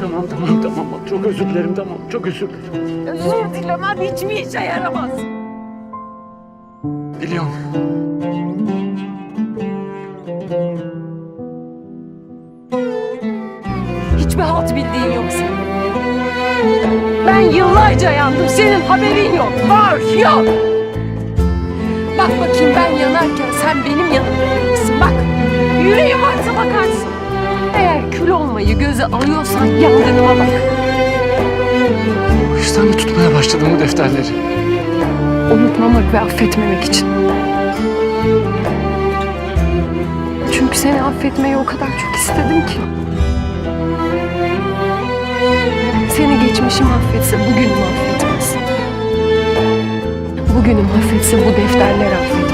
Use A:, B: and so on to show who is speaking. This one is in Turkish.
A: Tamam tamam tamam bak çok özür dilerim tamam çok özür dilerim.
B: Özür dilemem hiçbir işe yaramaz.
A: Biliyorum.
B: Hiçbir halt bildiğin yok senin. Ben yıllarca yandım, senin haberin yok. Var, yok. Bak bakayım ben yanarken sen benim yanımda olmayı göze alıyorsan yangınıma bak.
A: Bu yüzden mi tutmaya başladın bu defterleri?
B: Unutmamak ve affetmemek için. Çünkü seni affetmeyi o kadar çok istedim ki. Seni geçmişim affetse bugünüm affetmez. Bugünüm affetse bu defterler affetmez.